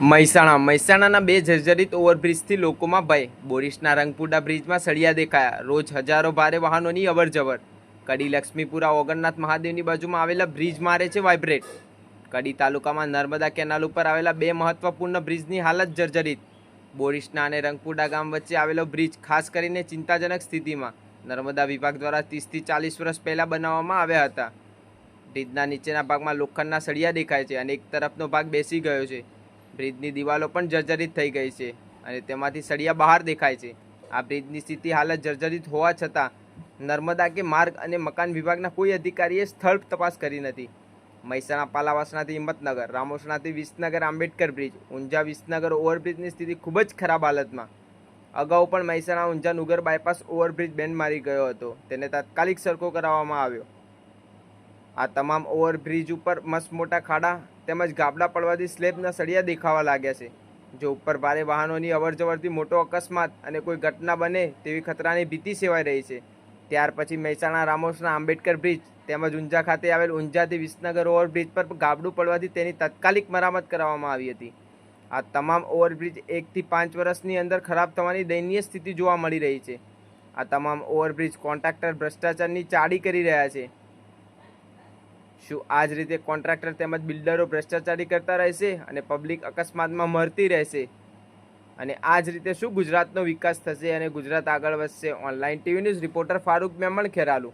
મહેસાણા. મહેસાણાના બે જર્જરિત ઓવરબ્રિજથી લોકોમાં ભય. બોરિસના રંગપુડા બ્રિજમાં સળિયા દેખાયા. રોજ હજારો ભારે વાહનોની અવરજવર. કડી લક્ષ્મીપુરા ઓગણનાથ મહાદેવની બાજુમાં આવેલા બ્રિજ મારે છે વાઇબ્રેટ. કડી તાલુકામાં નર્મદા કેનાલ ઉપર આવેલા બે મહત્વપૂર્ણ બ્રિજની હાલત જર્જરિત. બોરિસના અને રંગપુડા ગામ વચ્ચે આવેલો બ્રિજ ખાસ કરીને ચિંતાજનક સ્થિતિમાં. નર્મદા વિભાગ દ્વારા ત્રીસથી ચાલીસ વર્ષ પહેલાં બનાવવામાં આવ્યા હતા. બ્રિજના નીચેના ભાગમાં લોખંડના સળિયા દેખાય છે અને એક તરફનો ભાગ બેસી ગયો છે. બ્રિજની દિવાલો પણ જર્જરિત થઈ ગઈ છે અને તેમાંથી સળિયા બહાર દેખાય છે. આ બ્રિજની સ્થિતિ હાલત જર્જરિત હોવા છતાં નર્મદા કે માર્ગ અને મકાન વિભાગના કોઈ અધિકારીએ સ્થળ તપાસ કરી નથી. મહેસાણા પાલાવાસણાથી હિંમતનગર, રામોસણાથી વિસનગર, આંબેડકર બ્રિજ, ઊંઝા વિસનગર ઓવરબ્રિજની સ્થિતિ ખૂબ જ ખરાબ હાલતમાં. અગાઉ પણ Mehsana Unjha નુગર bypass overbridge bend મારી ગયો હતો. તેને તાત્કાલિક સરખો કરાવવામાં આવ્યો. આ તમામ ઓવરબ્રિજ ઉપર મસ્ત મોટા ખાડા તેમજ ગાબડા પડવાથી સ્લેબના સળિયા દેખાવા લાગ્યા છે. જો ઉપર ભારે વાહનોની અવરજવરથી મોટો અકસ્માત અને કોઈ ઘટના બને તેવી ખતરાની ભીતિ સેવાઈ રહી છે. ત્યાર પછી મહેસાણા રામોસના આંબેડકર બ્રિજ તેમજ ઊંઝા ખાતે આવેલ ઊંઝાથી વિસનગર ઓવરબ્રિજ પર ગાબડું પડવાથી તેની તાત્કાલિક મરામત કરવામાં આવી હતી. આ તમામ ઓવરબ્રિજ એકથી પાંચ વર્ષની અંદર ખરાબ થવાની દયનીય સ્થિતિ જોવા મળી રહી છે. આ તમામ ઓવરબ્રિજ કોન્ટ્રાક્ટર ભ્રષ્ટાચારની ચાડી કરી રહ્યા છે. શું આ જ રીતે કોન્ટ્રાક્ટર તેમજ બિલ્ડરો ભ્રષ્ટાચારી કરતા રહેશે અને પબ્લિક અકસ્માતમાં મરતી રહેશે? અને આ જ રીતે શું ગુજરાતનો વિકાસ થશે અને ગુજરાત આગળ વધશે? Online TV news reporter Farooq Memon Kheralu.